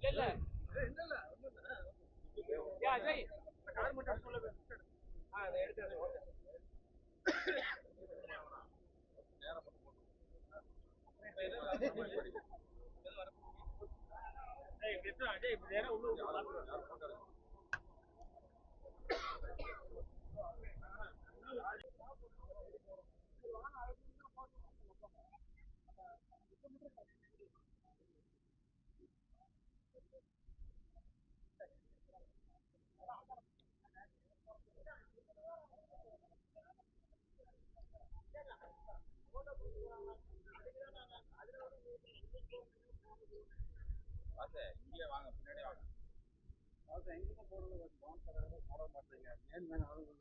இல்ல இல்ல. யா ஜெய். கார் மட்டும் சொல்ல அஜய் நேரம் உள்ள இங்கே வாங்க பின்னாடி வாங்க. எங்க போறது போட மாட்டேங்க மேன் மேன் ஆளுங்க